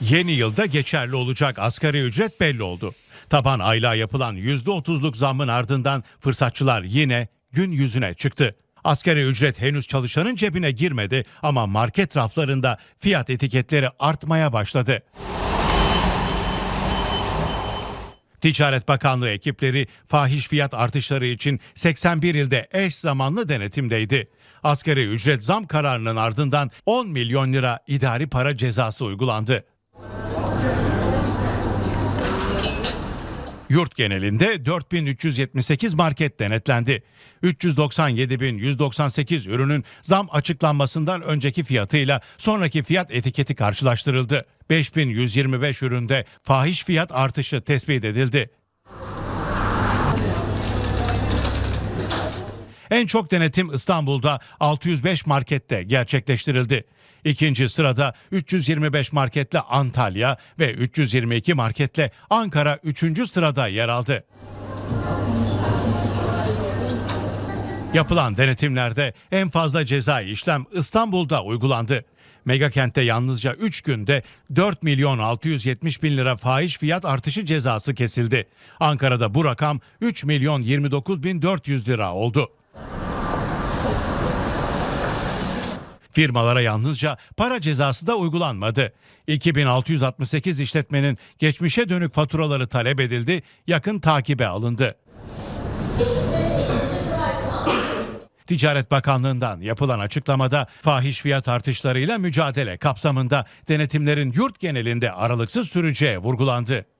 Yeni yılda geçerli olacak asgari ücret belli oldu. Taban aylığa yapılan %30'luk zammın ardından fırsatçılar yine gün yüzüne çıktı. Asgari ücret henüz çalışanın cebine girmedi ama market raflarında fiyat etiketleri artmaya başladı. Ticaret Bakanlığı ekipleri fahiş fiyat artışları için 81 ilde eş zamanlı denetimdeydi. Asgari ücret zam kararının ardından 10 milyon lira idari para cezası uygulandı. Yurt genelinde 4378 market denetlendi. 397.198 ürünün zam açıklanmasından önceki fiyatıyla sonraki fiyat etiketi karşılaştırıldı. 5125 üründe fahiş fiyat artışı tespit edildi. En çok denetim İstanbul'da 605 markette gerçekleştirildi. İkinci sırada 325 marketle Antalya ve 322 marketle Ankara 3. sırada yer aldı. Yapılan denetimlerde en fazla cezai işlem İstanbul'da uygulandı. Megakent'te yalnızca 3 günde 4 milyon 670 bin lira fahiş fiyat artışı cezası kesildi. Ankara'da bu rakam 3 milyon 29 bin 400 lira oldu. Firmalara yalnızca para cezası da uygulanmadı. 2668 işletmenin geçmişe dönük faturaları talep edildi, yakın takibe alındı. Ticaret Bakanlığı'ndan yapılan açıklamada fahiş fiyat artışlarıyla mücadele kapsamında denetimlerin yurt genelinde aralıksız süreceği vurgulandı.